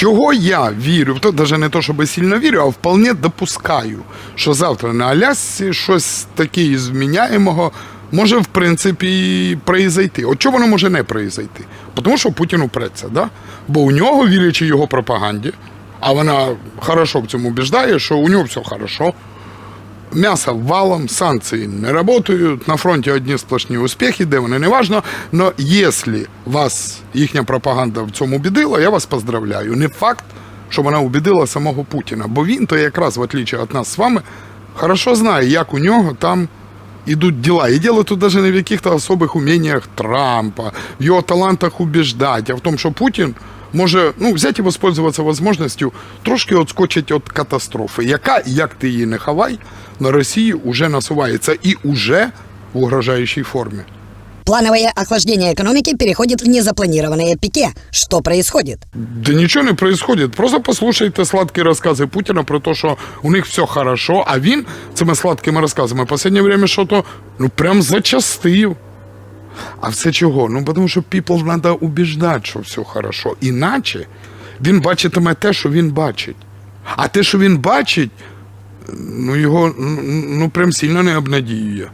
Чого я вірю, то навіть не то, щоб сильно вірю, а вполне допускаю, що завтра на Алясці щось таке зміняємого може, в принципі, произойти. От чого воно може не произойти? Тому що Путін упреться, да? бо у нього, вірячи його пропаганді, а вона хорошо в цьому убіждає, що у нього все хорошо. М'ясо валом, санкції не працюють, на фронті одні сплошні успіхи, де вони не важно. Но якщо вас їхня пропаганда в цьому убедила, я вас поздравляю. Не факт, що вона убедила самого Путіна, бо він то якраз, в отличие від нас з вами, хорошо знає, як у нього там ідуть діла. І діло тут навіть не в яких-то особих уміннях Трампа, в його талантах убіждати, а в тому, що Путін може ну, взяти і воспользуватися можливістю трошки відскочити від катастрофи, яка, як ти її не хавай, на Росії вже насувається і уже в угрожаючій формі. Плановое охлаждение экономики переходит в незапланированное пике. Что происходит? Да нічого не происходит. Просто послухайте сладкі розкази Путіна про те, що у них все хорошо, а він цими сладкими розказами в останнє время що то ну прям зачастив. А все чого? Ну, тому що people треба убіждати, що все хорошо. Іначе він бачитиме те, що він бачить. А те, що він бачить, ну його ну, ну прям сильно не обнадіює.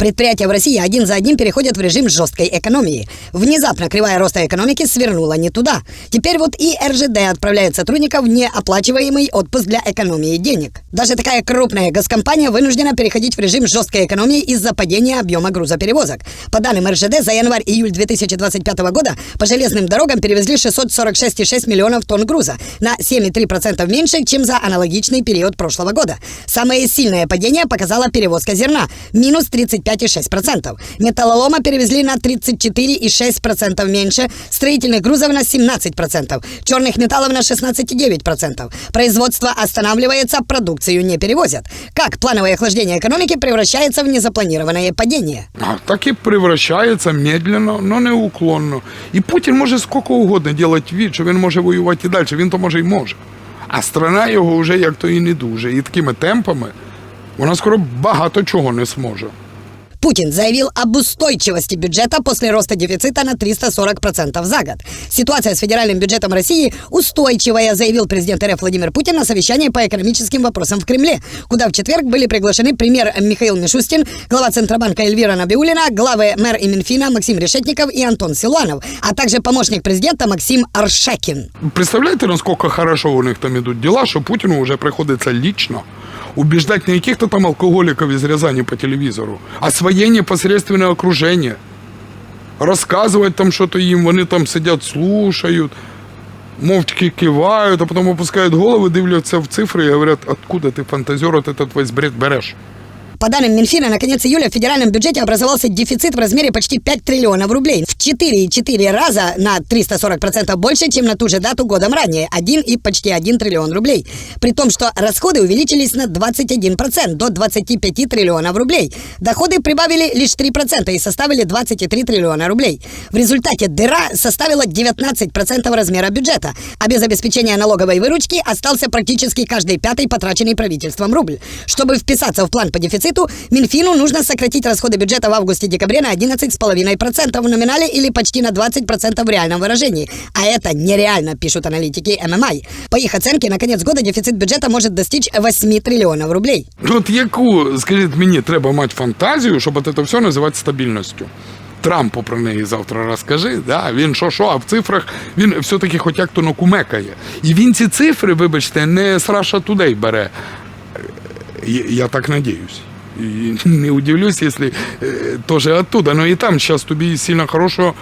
Предприятия в России один за одним переходят в режим жесткой экономии. Внезапно кривая роста экономики свернула не туда. Теперь вот и РЖД отправляет сотрудников в неоплачиваемый отпуск для экономии денег. Даже такая крупная госкомпания вынуждена переходить в режим жесткой экономии из-за падения объема грузоперевозок. По данным РЖД, за январь-июль 2025 года по железным дорогам перевезли 646,6 миллионов тонн груза, на 7,3% меньше, чем за аналогичный период прошлого года. Самое сильное падение показала перевозка зерна – минус 35,6%. Металлолома перевезли на 34,6% меньше, строительных грузов на 17%, черных металлов на 16,9%. Производство останавливается, продукцию не перевозят. Как плановое охлаждение экономики превращается в незапланированное падение? А, так і превращається медленно, но неуклонно. І Путін може скільки угодно робити від, що він може воювати і далі, він то може і може. А страна його вже як то і не дуже. І такими темпами вона скоро багато чого не зможе. Путин заявил об устойчивости бюджета после роста дефицита на 340% за год. Ситуация с федеральным бюджетом России устойчивая, заявил президент РФ Владимир Путин на совещании по экономическим вопросам в Кремле, куда в четверг были приглашены премьер Михаил Мишустин, глава Центробанка Эльвира Набиулина, главы мэр и Минфина Максим Решетников и Антон Силуанов, а также помощник президента Максим Аршакин. Представляєте, наскільки хорошо у них там ідуть діла, що Путіну вже приходиться лічно убеждать не яких-то там алкоголиков из Рязани по телевізору, а своє непосредственне окружение. Розказувати там що-то їм, вони там сидять, слушають, мовчки кивають, а потім опускають голови, дивляться в цифри і говорять, откуда ти фантазер, от этот весь бред береш. По данным Минфина, на конец июля в федеральном бюджете образовался дефицит в размере почти 5 триллионов рублей. В 4,4 раза на 340% больше, чем на ту же дату годом ранее. 1 и почти 1 триллион рублей. При том, что расходы увеличились на 21% до 25 триллионов рублей. Доходы прибавили лишь 3% и составили 23 триллиона рублей. В результате дыра составила 19% размера бюджета, а без обеспечения налоговой выручки остался практически каждый пятый потраченный правительством рубль. Чтобы вписаться в план по дефициту, Минфину нужно сократить расходы бюджета в августе-декабре на 11,5% в номинале или почти на 20% в реальном выражении. А это нереально, пишут аналитики ММИ. По их оценке, на конец года дефицит бюджета может достичь 8 триллионов рублей. От яку, скажіть мені, треба мати фантазію, щоб от все називати стабільністю? Трампу про неї завтра розкажи. Да? Він що що, а в цифрах він все-таки хоч як то накумекає. І він ці цифри, вибачте, не з Russia Today бере. Я так надіюсь. Не удивлюсь, якщо е, теж оттуда. Но і там зараз тобі сильно хорошого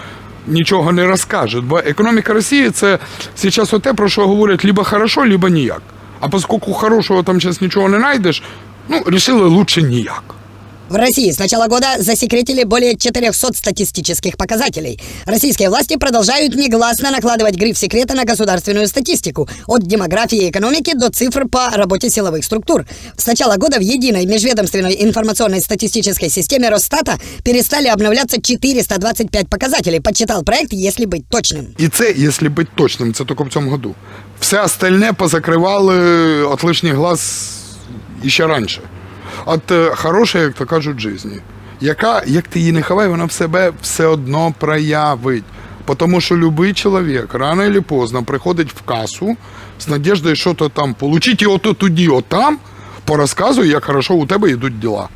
нічого не розкажуть. Бо економіка Росії це зараз те, про що говорять либо хорошо, либо ніяк. А поскольку хорошого там зараз нічого не знайдеш, ну, рішили лучше ніяк. В России с начала года засекретили более 400 статистических показателей. Российские власти продолжают негласно накладывать гриф секрета на государственную статистику, от демографии и экономики до цифр по работе силовых структур. С начала года в единой межведомственной информационной статистической системе Росстата перестали обновляться 425 показателей, подсчитал проект, если быть точным. І це, якщо бути точним, це тільки в цьому году. Все остальне позакривали от лишніх глаз іще раніше. От хорошої, хороша, як то кажуть, житті, яка, як ти її не ховай, вона в себе все одно проявить. Потому що будь-який чоловік рано чи поздно приходить в касу з надіждою, що-то там получить, і ото тоді, отам порозказує, як хорошо у тебе йдуть діла.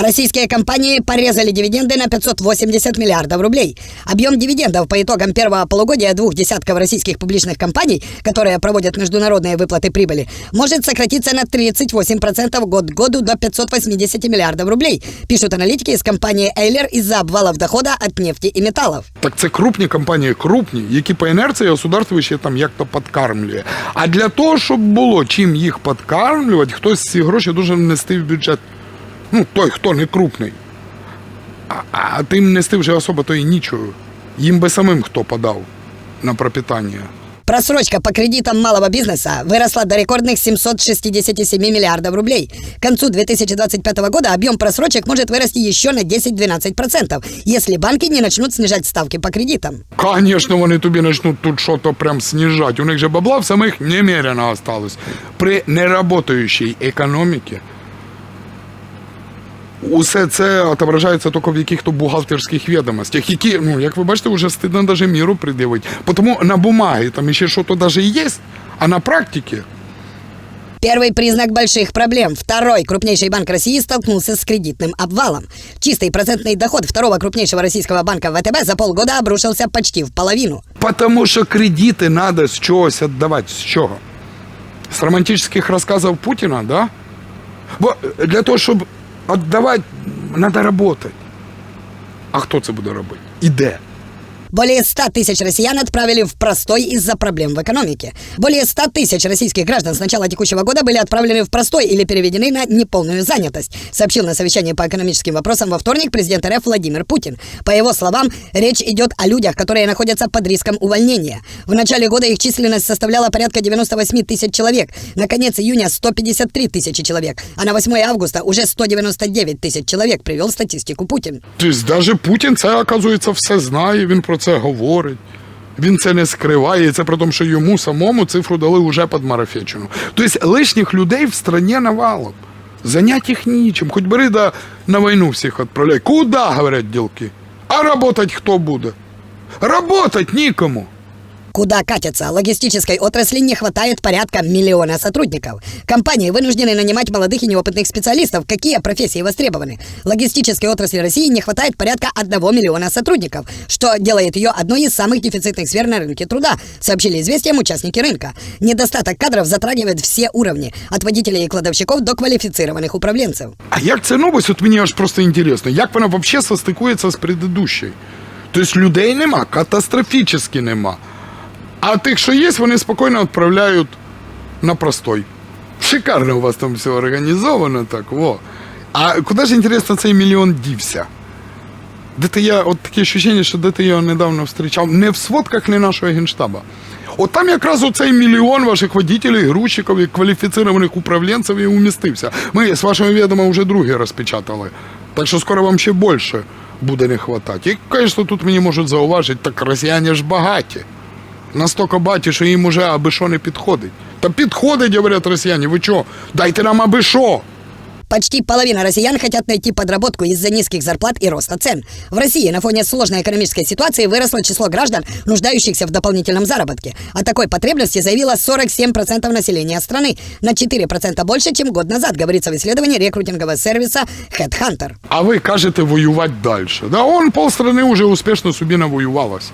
Российские компании порезали дивиденды на 580 миллиардов рублей. Объем дивидендов по итогам первого полугодия двух десятков российских публичных компаний, которые проводят международные выплаты прибыли, может сократиться на 38% год к году до 580 миллиардов рублей, пишут аналитики из компании Эйлер из-за обвалов дохода от нефти и металлов. Так це крупні компанії, крупні, які по інерції государство ще там як-то підкармлює. А для того, щоб було чим їх підкармлювати, хтось ці гроші дуже внести в бюджет. Ну, той, хто не крупний. А, а тим нести вже особо то і нічого. Їм би самим хто подав на пропитання. Просрочка по кредитам малого бизнеса выросла до рекордных 767 миллиардов рублей. К концу 2025 года объем просрочек может вырасти еще на 10-12%, если банки не начнут снижать ставки по кредитам. Звісно, вони тобі почнуть тут щось прям сніжати. У них же бабла в самих немерено осталось. При неработаючій економіці усе це отображається тільки в яких-то бухгалтерських відомостях, які, ну, як ви бачите, вже стидно навіть міру придивити. Тому на бумагі там ще щось навіть і є, а на практиці Первый признак больших проблем. Второй крупнейший банк России столкнулся с кредитным обвалом. Чистый процентный доход второго крупнейшего российского банка ВТБ за полгода обрушился почти в половину. Потому що кредити треба з чогось віддавати. З чого? З романтичних розказів Путіна, да? Бо для того, щоб віддавати, треба працювати. А хто це буде робити? І де? Более 100 тысяч россиян отправили в простой из-за проблем в экономике. Более 100 тысяч российских граждан с начала текущего года были отправлены в простой или переведены на неполную занятость, сообщил на совещании по экономическим вопросам во вторник президент РФ Владимир Путин. По его словам, речь идет о людях, которые находятся под риском увольнения. В начале года их численность составляла порядка 98 тысяч человек, на конец июня 153 тысячи человек, а на 8 августа уже 199 тысяч человек, привел статистику Путин. Тобто навіть Путін це, оказується, все знає, він про це говорить. Він це не скриває, і це при тому, що йому самому цифру дали вже під марафечину. Тобто лишніх людей в стране навалом. Занять їх нічим. Хоч бери да на війну всіх відправляй. Куди, говорять ділки? А работать хто буде? Работать нікому. Куда катятся? Логистической отрасли не хватает порядка миллиона сотрудников. Компании вынуждены нанимать молодых и неопытных специалистов. Какие профессии востребованы? Логистической отрасли России не хватает порядка 1 миллиона сотрудников, что делает ее одной из самых дефицитных сфер на рынке труда, сообщили известиям участники рынка. Недостаток кадров затрагивает все уровни, от водителей и кладовщиков до квалифицированных управленцев. А як ця новость, от мені аж просто інтересно, як вона взагалі состикується з предыдущою? Тобто людей нема, катастрофічно нема. А тих, що є, вони спокійно відправляють на простой. Шикарно у вас там все організовано так, во. А куди ж, інтересно, цей мільйон дівся? Де-то я, от таке ощущення, що де-то я його недавно зустрічав. Не в сводках не нашого генштаба. От там якраз оцей мільйон ваших водителів, грузчиків і кваліфіцированих управлінців і умістився. Ми з вашими відома вже другі розпечатали. Так що скоро вам ще більше буде не хватати. І, звісно, тут мені можуть зауважити, так росіяни ж багаті. Настільки багаті, що їм уже аби що не підходить. Та підходить, говорять росіяни, ви чого? Дайте нам аби що. Почти половина россиян хотят найти подработку из-за низких зарплат и роста цен. В России на фоне сложной экономической ситуации выросло число граждан, нуждающихся в дополнительном заработке. О такой потребности заявило 47% населения страны, на 4% больше, чем год назад, говорится в исследовании рекрутингового сервиса Headhunter. А ви кажете воювати далі. Да он полстрани вже успішно собі навоювалось.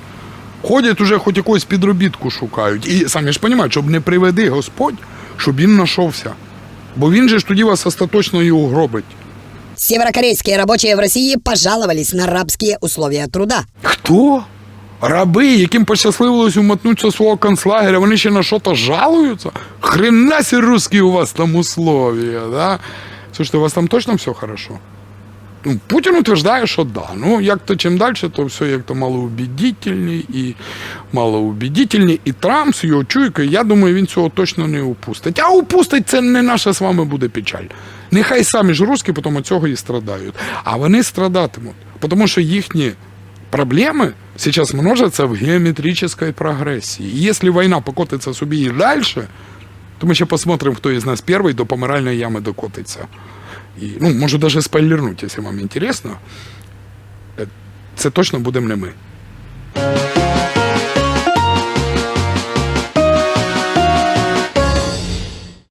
Ходять уже хоч якусь підробітку шукають. І самі ж розуміють, щоб не приведи Господь, щоб він знайшовся. Бо він же ж тоді вас остаточно і угробить. Северокорейские рабочие в России пожаловались на рабские условия труда. Хто? Раби, яким пощасливилось умотнутися свого концлагеря, вони ще на що-то жалуються? Хрена сі русські у вас там условия, да? Слушайте, у вас там точно все хорошо? Ну, Путін утверждає, що да. Ну, як то чим далі, то все як то малоубедительні і малоубедительні. І Трамп з його чуйкою, я думаю, він цього точно не упустить. А упустить це не наша з вами буде печаль. Нехай самі ж русські потім від цього і страдають. А вони страдатимуть, тому що їхні проблемы сейчас множатся в геометрической прогрессии. И если война покотится собі і дальше, то ми ще посмотрим, хто із нас перший до помиральної ями докотиться. І, ну, можу даже спойлернути, якщо вам інтересно. Е, Це точно будемо не ми.